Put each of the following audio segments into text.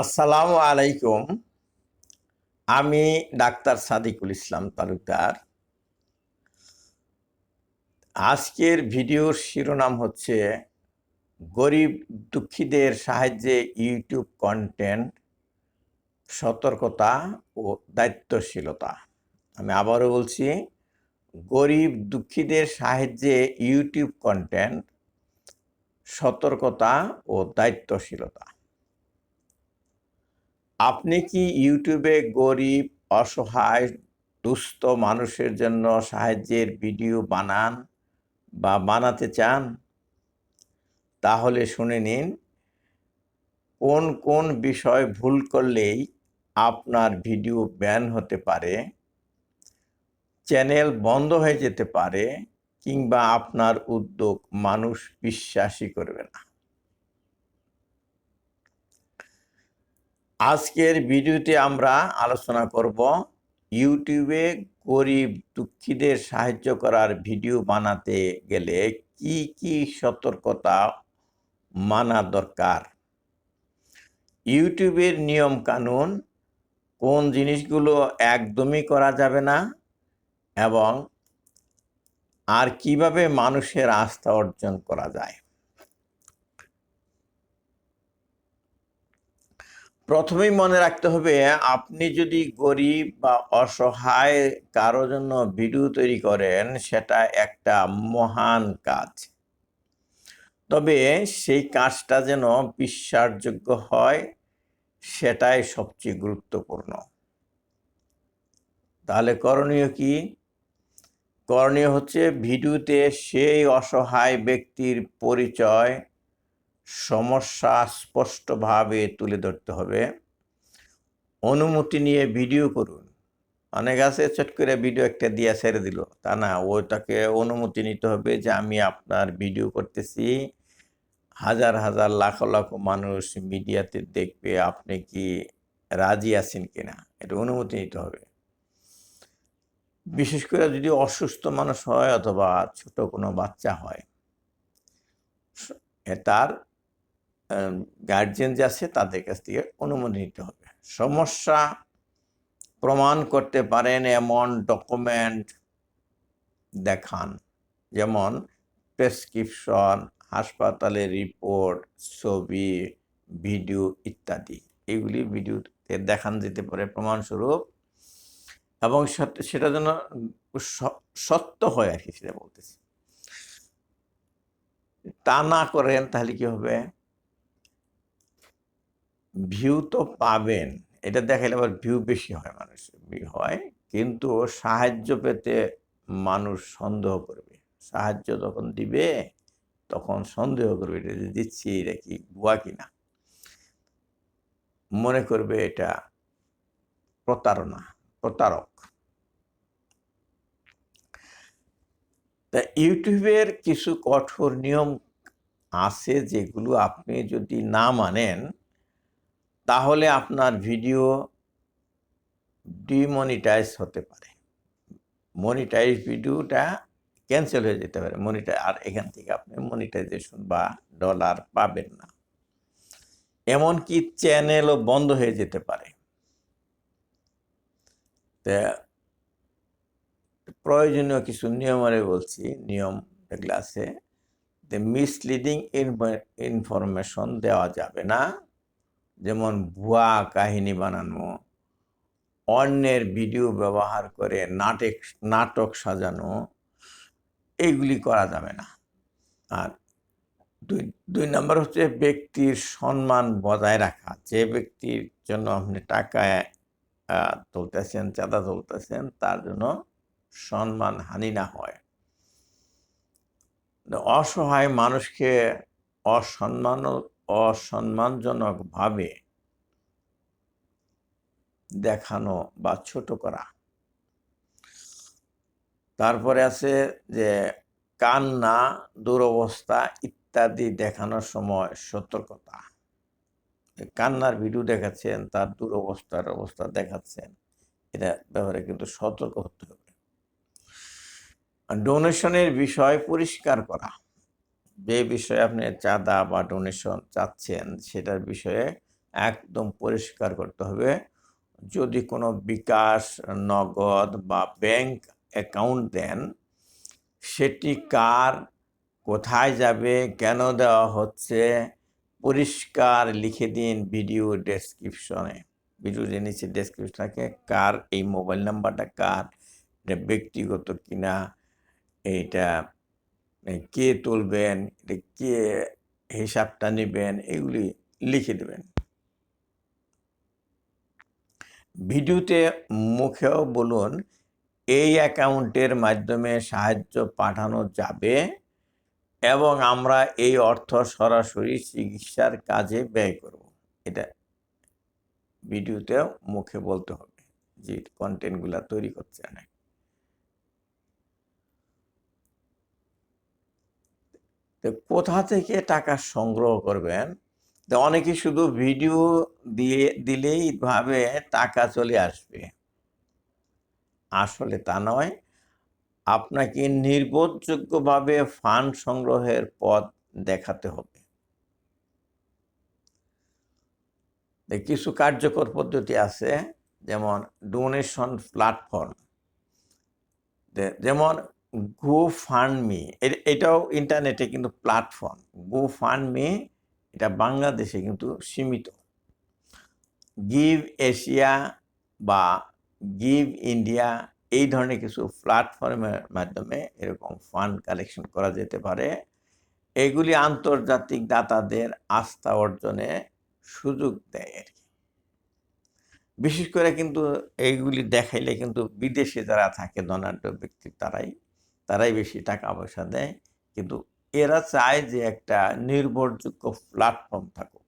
আসসালামু আলাইকুম। আমি ডাক্তার সাদিকুল ইসলাম তালুকদার। আজকের ভিডিওর শিরোনাম হচ্ছে গরিব দুঃখীদের সাহায্যে ইউটিউব কন্টেন্ট, সতর্কতা ও দায়িত্বশীলতা। আমি আবারও বলছি, গরিব দুঃখীদের সাহায্যে ইউটিউব কন্টেন্ট, সতর্কতা ও দায়িত্বশীলতা। আপনি কি ইউটিউবে গরিব, অসহায়, দুস্থ মানুষের জন্য সাহায্যের ভিডিও বানান বা বানাতে চান? তাহলে শুনে নিন, কোন কোন বিষয় ভুল করলেই আপনার ভিডিও ব্যান হতে পারে, চ্যানেল বন্ধ হয়ে যেতে পারে, কিংবা আপনার উদ্যোগ মানুষ বিশ্বাসই করবে না। আজকের ভিডিওতে আমরা আলোচনা করব ইউটিউবে গরিব দুঃখীদের সাহায্য করার ভিডিও বানাতে গেলে কি কি সতর্কতা মানা দরকার? ইউটিউবের নিয়ম কানুন, কোন জিনিসগুলো একদমই করা যাবে না এবং আর কীভাবে মানুষের আস্থা অর্জন করা যায়? প্রথমেই মনে রাখতে হবে, আপনি যদি গরিব বা অসহায় কারও জন্য ভিডিও তৈরি করেন, সেটা একটা মহান কাজ। তবে সেই কাজটা যেন বিশ্বাসযোগ্য হয়, সেটাই সবচেয়ে গুরুত্বপূর্ণ। তাহলে করণীয় কি? করণীয় হচ্ছে ভিডিওতে সেই অসহায় ব্যক্তির পরিচয় সমস্যা স্পষ্টভাবে তুলে ধরতে হবে। অনুমতি নিয়ে ভিডিও করুন। অনেক আছে, চট করে ভিডিও একটা দিয়ে ছেড়ে দিল। তা না ওটাকে অনুমতি নিতে হবে যে আমি আপনার ভিডিও করতেছি। হাজার হাজার, লাখ লাখ মানুষ মিডিয়াতে দেখবে আপনি কি রাজি আছেন কিনা। এটা অনুমতি নিতে হবে। বিশেষ করে যদি অসুস্থ মানুষ হয় অথবা ছোট কোনো বাচ্চা হয় তার গার্জিয়ান যে আছে, তাদের কাছ থেকে অনুমতি নিতে হবে। সমস্যা প্রমাণ করতে পারেন এমন ডকুমেন্ট দেখান। যেমন প্রেসক্রিপশন হাসপাতালের রিপোর্ট ছবি ভিডিও ইত্যাদি। এগুলি ভিডিওতে দেখান যেতে পারে প্রমাণস্বরূপ। এবং সেটা যেন সত্য হয় আর কি, সেটা বলতেছি। তা না করেন তাহলে কি হবে? ভিউ তো পাবেন। এটা দেখাইলে আবার ভিউ বেশি হয় মানুষ হয়, কিন্তু সাহায্য পেতে মানুষ সন্দেহ করবে। সাহায্য যখন দিবে, তখন সন্দেহ করবে, এটা যে দিচ্ছি, এটা কি ভুয়া কিনা মনে করবে এটা প্রতারণা, প্রতারক। তা ইউটিউবের কিছু কঠোর নিয়ম আছে যেগুলো আপনি যদি না মানেন তাহলে আপনার ভিডিও ডিমনিটাইজ হতে পারে। মনিটাইজ ভিডিওটা ক্যান্সেল হয়ে যেতে পারে। মনিটাই আর এখান থেকে আপনি মনিটাইজেশন বা ডলার পাবেন না। এমনকি চ্যানেলও বন্ধ হয়ে যেতে পারে। তা প্রয়োজনীয় কিছু নিয়মারে বলছি। নিয়ম এগুলো আছে। মিসলিডিং ইনফরমেশন দেওয়া যাবে না। যেমন ভুয়া কাহিনী বানানো, অন্যের ভিডিও ব্যবহার করে নাটক নাটক সাজানো, এইগুলি করা যাবে না। আর দুই দুই নম্বর হচ্ছে ব্যক্তির সম্মান বজায় রাখা। যে ব্যক্তির জন্য আপনি টাকায় তুলতেছেন, চাঁদা তুলতেছেন, তার জন্য সম্মান হানি না হয়। অসহায় মানুষকে অসম্মান অসম্মানজনকভাবে দেখানো বা ছোট করা। তারপরে আছে যে কান্না, দুরবস্থা ইত্যাদি দেখানোর সময় সতর্কতা। কান্নার ভিডিও দেখাচ্ছেন, তার দুরবস্থার অবস্থা দেখাচ্ছেন, এটা ব্যাপারে কিন্তু সতর্ক হতে হবে। ডোনেশনের বিষয় পরিষ্কার করা। যে বিষয়ে আপনি চাঁদা বা ডোনেশন চাচ্ছেন, সেটার বিষয়ে একদম পরিষ্কার করতে হবে। যদি কোনো বিকাশ, নগদ বা ব্যাংক অ্যাকাউন্ট দেন, সেটি কার, কোথায় যাবে, কেন দেওয়া হচ্ছে, পরিষ্কার লিখে দিন ভিডিও ডেসক্রিপশনে ভিডিও যে নিচে ডেসক্রিপশন থাকে, কার, এই মোবাইল নাম্বারটা কার, এটা ব্যক্তিগত কিনা এইটা কে তুলবেন, এটা কে হিসাবটা নেবেন, এগুলি লিখে দেবেন। ভিডিওতে মুখেও বলুন, এই অ্যাকাউন্টের মাধ্যমে সাহায্য পাঠানো যাবে এবং আমরা এই অর্থ সরাসরি চিকিৎসার কাজে ব্যয় করব। এটা ভিডিওতেও মুখে বলতে হবে যে কন্টেন্টগুলো তৈরি করছে অনেক। তো কোথা থেকে টাকা সংগ্রহ করবেন? তো অনেকে শুধু ভিডিও দিয়ে, দিলেই ভাবে টাকা চলে আসবে। আসলে তা নয়। আপনাকে নির্ভরযোগ্যভাবে ফান্ড সংগ্রহের পথ দেখাতে হবে। কিছু কার্যকর পদ্ধতি আছে, যেমন ডোনেশন প্ল্যাটফর্ম যেমন গো ফান্ড মি এটাও ইন্টারনেটে কিন্তু প্ল্যাটফর্ম গো ফান্ড মি এটা বাংলাদেশে কিন্তু সীমিত। গিভ এশিয়া বা গিভ ইন্ডিয়া এই ধরনের কিছু প্ল্যাটফর্মের মাধ্যমে এরকম ফান্ড কালেকশন করা যেতে পারে। এগুলি আন্তর্জাতিক দাতাদের আস্থা অর্জনে সুযোগ দেয় আর কি। বিশেষ করে কিন্তু এইগুলি দেখাইলে কিন্তু বিদেশে যারা থাকে, ধনাঢ্য ব্যক্তি তারাই তারাই বেশি টাকা পয়সা দেয়। কিন্তু এরা চায় যে একটা নির্ভরযোগ্য প্ল্যাটফর্ম থাকুক।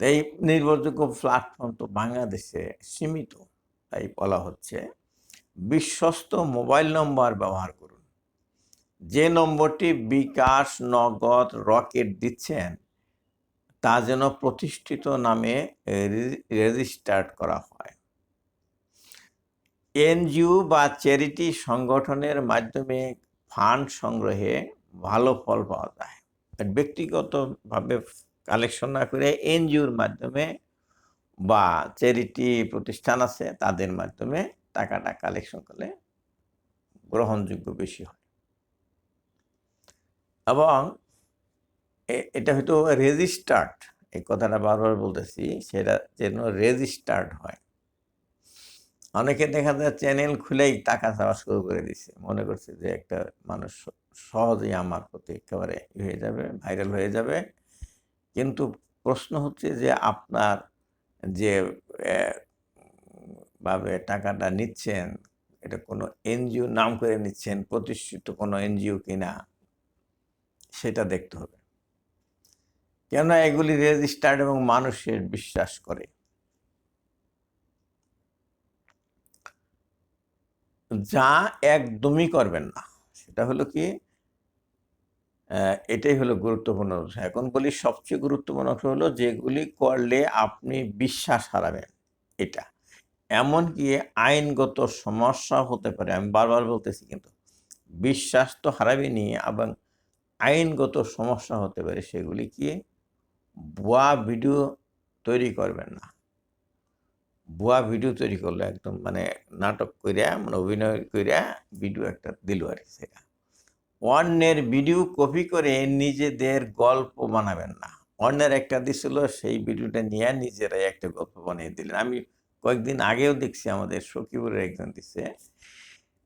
এই নির্ভরযোগ্য প্ল্যাটফর্ম তো বাংলাদেশে সীমিত, তাই বলা হচ্ছে। বিশ্বস্ত মোবাইল নম্বর ব্যবহার করুন। যে নম্বরটি বিকাশ, নগদ, রকেট দিচ্ছেন, তা যেন প্রতিষ্ঠিত নামে রেজিস্টার্ড করা হয়। এনজিও বা চ্যারিটি সংগঠনের মাধ্যমে ফান্ড সংগ্রহে ভালো ফল পাওয়া যায়। ব্যক্তিগতভাবে কালেকশন না করে এনজিওর মাধ্যমে বা চ্যারিটি প্রতিষ্ঠান আছে, তাদের মাধ্যমে টাকাটা কালেকশন করলে গ্রহণযোগ্য বেশি হয়। এবং এটা হয়তো রেজিস্টার্ড, এই কথাটা বারবার বলতেছি, সেটা যেন রেজিস্টার্ড হয়। অনেকে দেখা যায় চ্যানেল খুলেই টাকা চাওয়া শুরু করে দিছে। মনে করছে যে একটা মানুষ সহজেই আমার প্রতি একেবারে হয়ে যাবে ভাইরাল হয়ে যাবে। কিন্তু প্রশ্ন হচ্ছে যে আপনার যে ভাবে টাকাটা নিচ্ছেন, এটা কোনো এনজিও নাম করে নিচ্ছেন, প্রতিষ্ঠিত কোনো এনজিও কিনা, সেটা দেখতে হবে। কেন এগুলি রেজিস্টার্ড এবং মানুষের বিশ্বাস করে। যা একদমই করবেন না। সেটা হলো কি এটাই হলো গুরুত্বপূর্ণ। বিষয়। এখন বলি সবচেয়ে গুরুত্বপূর্ণ অংশ হলো যেগুলি করলে আপনি বিশ্বাস হারাবেন, এটা। এমনকি আইনগত সমস্যা হতে পারে, আমি বারবার বলতেছি কিন্তু, বিশ্বাস তো হারাবেনি এবং আইনগত সমস্যা হতে পারে, সেগুলি কি ভুয়া ভিডিও তৈরি করবেন না। ভুয়া ভিডিও তৈরি করলে একদম মানে নাটক কইরা মানে অভিনয় কইরা ভিডিও একটা দিল আর কি সেটা। অন্যের ভিডিও কপি করে নিজেদের গল্প বানাবেন না। অন্যের একটা দিছিল, সেই ভিডিওটা নিয়ে নিজেরাই একটা গল্প বানিয়ে দিলেন। আমি কয়েকদিন আগেও দেখছি আমাদের সখীপুরের একজন দিছে।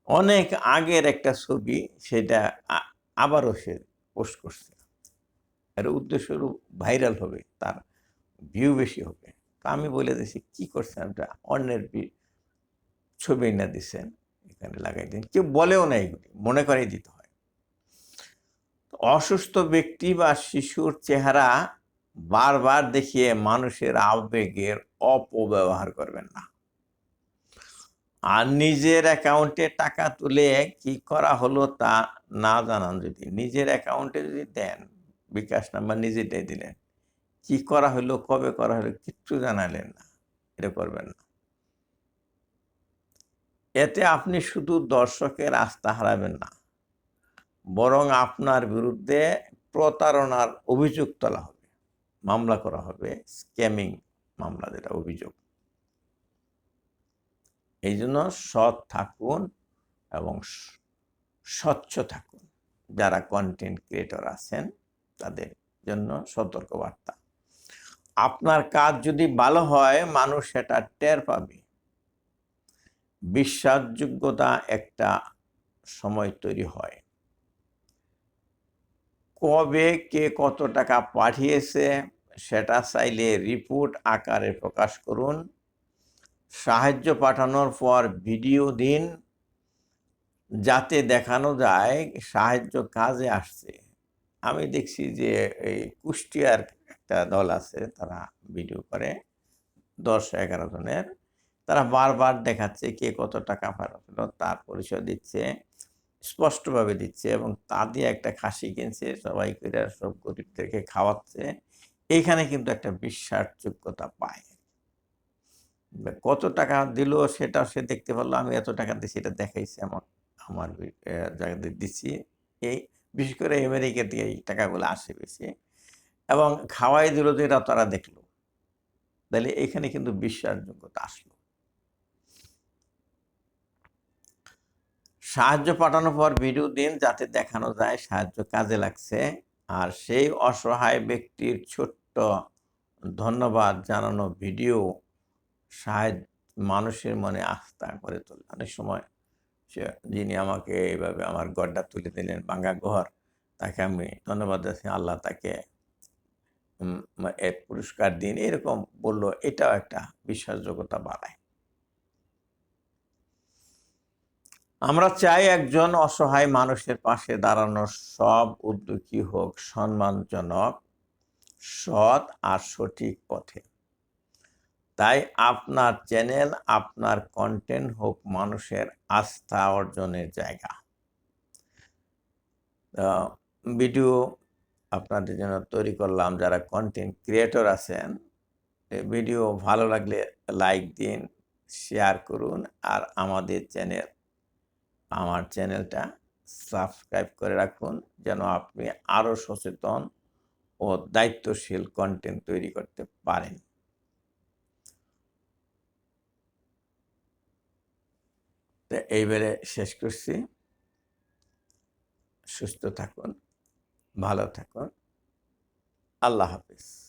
অনেক আগের একটা ছবি, সেটা আবারও সে পোস্ট করছে। এর উদ্দেশ্য ভাইরাল হবে, তার ভিউ বেশি হবে। তা আমি বলে দিছি, কি করছেন এটা অন্যের ছবি না দিছেন, এখানে লাগাই দিন। কেউ বলেও না এগুলি মনে করেই দিতে হয়। অসুস্থ ব্যক্তি বা শিশুর চেহারা বারবার দেখিয়ে মানুষের আবেগের অপব্যবহার করবেন না। আর নিজের অ্যাকাউন্টে টাকা তুলে কি করা হলো তা না জানান যদি। নিজের অ্যাকাউন্টে যদি দেন, বিকাশ নাম্বার নিজেটাই দিলেন। কি করা হলো, কবে করা হলো, কিচ্ছু জানালেন না। এটা করবেন না। এতে আপনি শুধু দর্শকের আস্থা হারাবেন না, বরং আপনার বিরুদ্ধে প্রতারণার অভিযোগ তোলা হবে, মামলা করা হবে, স্ক্যামিং মামলা যেটা, অভিযোগ। এই জন্য সৎ থাকুন এবং স্বচ্ছ থাকুন। যারা কন্টেন্ট ক্রিয়েটর আছেন, তাদের জন্য সতর্কবার্তা। আপনার কাজ যদি ভালো হয়, মানুষ সেটা টের পাবে। বিশ্বাসযোগ্যতা একটা সময় তৈরি হয়। কবে কে কত টাকা পাঠিয়েছে, সেটা চাইলে রিপোর্ট আকারে প্রকাশ করুন। সাহায্য পাঠানোর পর ভিডিও দিন। যাতে দেখানো যায়, সাহায্য কাজে আসছে। আমি দেখছি যে এই কুষ্টিয়ার একটা দল আছে, তারা ভিডিও করে। দশ এগারো জনের। তারা বারবার দেখাচ্ছে কে কত টাকা পাঠালো তার পরিচয় দিচ্ছে, স্পষ্টভাবে দিচ্ছে এবং তা দিয়ে একটা খাসি কিনছে, সবাই করে সব গরিবদেরকে খাওয়াচ্ছে। এইখানে কিন্তু একটা বিশ্বাসযোগ্যতা পায়। কত টাকা দিল সেটা সে দেখতে পারল, আমি এত টাকা দিচ্ছি এটা দেখাইছি আমার আমার জায়গাতে দিচ্ছি। এই, বিশেষ করে আমেরিকা থেকে এই টাকাগুলো আসে বেশি। এবং খাওয়াই দিল যেটা তারা দেখল। তাহলে এখানে কিন্তু বিশ্বাসযোগ্যতা আসলো। সাহায্য পাঠানোর পর ভিডিও দিন যাতে দেখানো যায় সাহায্য কাজে লাগছে। আর সেই অসহায় ব্যক্তির ছোট্ট ধন্যবাদ জানানো ভিডিও সাহায্য মানুষের মনে আস্থা করে তোলে। অনেক সময় সে যিনি আমাকে এইভাবে আমার গড়টা তুলে দিলেন ভাঙ্গা ঘর, তাকে আমি ধন্যবাদ জানাচ্ছি। আল্লাহ তাকে উম, এর পুরস্কার দিন এরকম বলল এটাও একটা বিশ্বাসযোগ্যতা বাড়ায়। আমরা চাই একজন অসহায় মানুষের পাশে দাঁড়ানো সব উদ্যোগী হোক সম্মানজনক সৎ আর সঠিক পথে। তাই আপনার চ্যানেল আপনার কন্টেন্ট হোক মানুষের আস্থা অর্জনের জায়গা। ভিডিও আপনাদের জন্য তৈরি করলাম। যারা কন্টেন্ট ক্রিয়েটর আছেন ভিডিও ভালো লাগলে লাইক দিন শেয়ার করুন আর আমাদের চ্যানেল আমার চ্যানেলটা সাবস্ক্রাইব করে রাখুন যেন আপনি আরও সচেতন ও দায়িত্বশীল কন্টেন্ট তৈরি করতে পারেন। তো এইবারে শেষ করছি। সুস্থ থাকুন। ভালো থাকুন। আল্লাহ হাফিজ।